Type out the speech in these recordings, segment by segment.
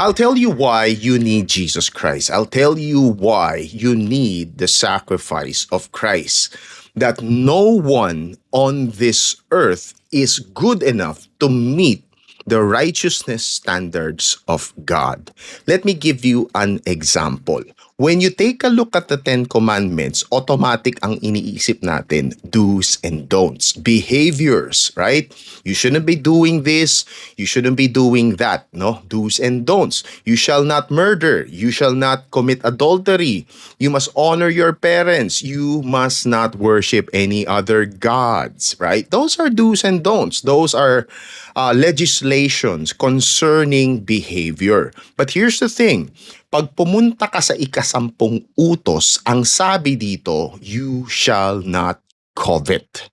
I'll tell you why you need Jesus Christ. I'll tell you why you need the sacrifice of Christ. That no one on this earth is good enough to meet the righteousness standards of God. Let me give you an example. When you take a look at the Ten Commandments, automatic ang iniisip natin, do's and don'ts, behaviors, right? You shouldn't be doing this, you shouldn't be doing that, no? Do's and don'ts. You shall not murder, you shall not commit adultery, you must honor your parents, you must not worship any other gods, right? Those are do's and don'ts. Those are uh, legislations concerning behavior. But here's the thing, pag pumunta ka sa ikasampung utos, ang sabi dito, you shall not covet.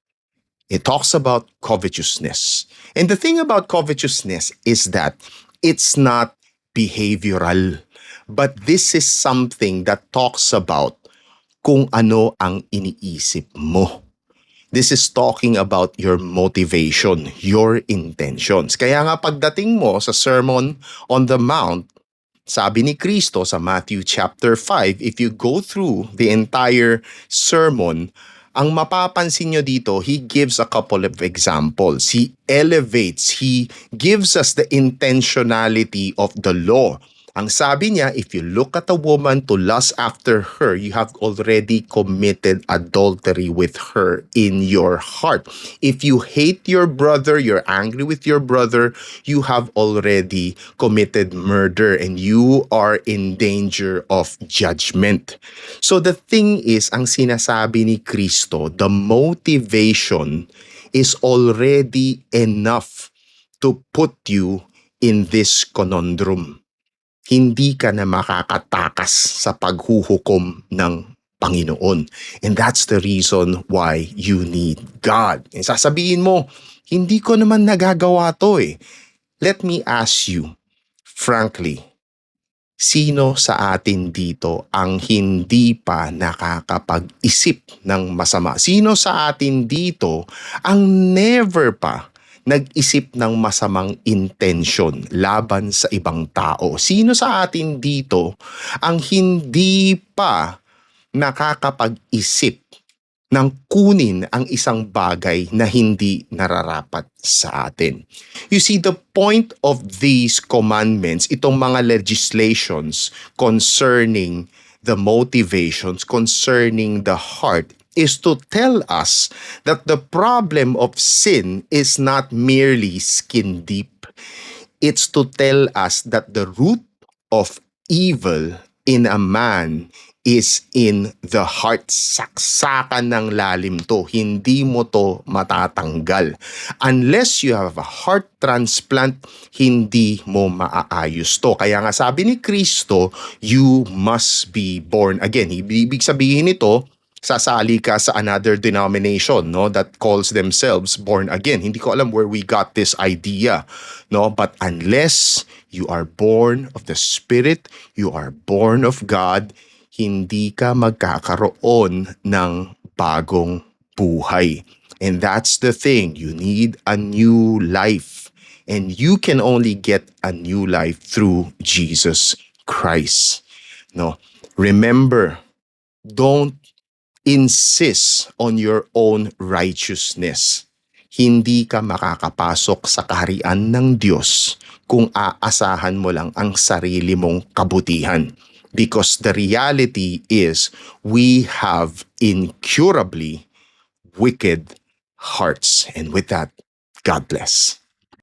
It talks about covetousness. And the thing about covetousness is that it's not behavioral, but this is something that talks about kung ano ang iniisip mo. This is talking about your motivation, your intentions. Kaya nga pagdating mo sa Sermon on the Mount, sabi ni Kristo sa Matthew chapter 5, if you go through the entire sermon, ang mapapansin nyo dito, he gives a couple of examples. He elevates, he gives us the intentionality of the law. Ang sabi niya, if you look at a woman to lust after her, you have already committed adultery with her in your heart. If you hate your brother, you're angry with your brother, you have already committed murder and you are in danger of judgment. So the thing is, ang sinasabi ni Kristo, the motivation is already enough to put you in this conundrum hindi ka na makakatakas sa paghuhukom ng Panginoon. And that's the reason why you need God. And sasabihin mo, hindi ko naman nagagawa to eh. Let me ask you, frankly, sino sa atin dito ang hindi pa nakakapag-isip ng masama? Sino sa atin dito ang never pa nag-isip ng masamang intention laban sa ibang tao. Sino sa atin dito ang hindi pa nakakapag-isip ng kunin ang isang bagay na hindi nararapat sa atin. You see, the point of these commandments, itong mga legislations concerning the motivations, concerning the heart, is to tell us that the problem of sin is not merely skin deep. It's to tell us that the root of evil in a man is in the heart. Saksakan ng lalim to. Hindi mo to matatanggal. Unless you have a heart transplant, hindi mo maaayos to. Kaya nga sabi ni Kristo, you must be born again. Ibig sabihin nito, sasali ka sa another denomination no that calls themselves born again. Hindi ko alam where we got this idea no but unless you are born of the spirit you are born of God hindi ka magkakaroon ng bagong buhay. And that's the thing. You need a new life. And you can only get a new life through Jesus Christ no. Remember don't insist on your own righteousness. Hindi ka makakapasok sa kaharian ng Diyos kung aasahan mo lang ang sarili mong kabutihan. Because the reality is we have incurably wicked hearts. And with that, God bless.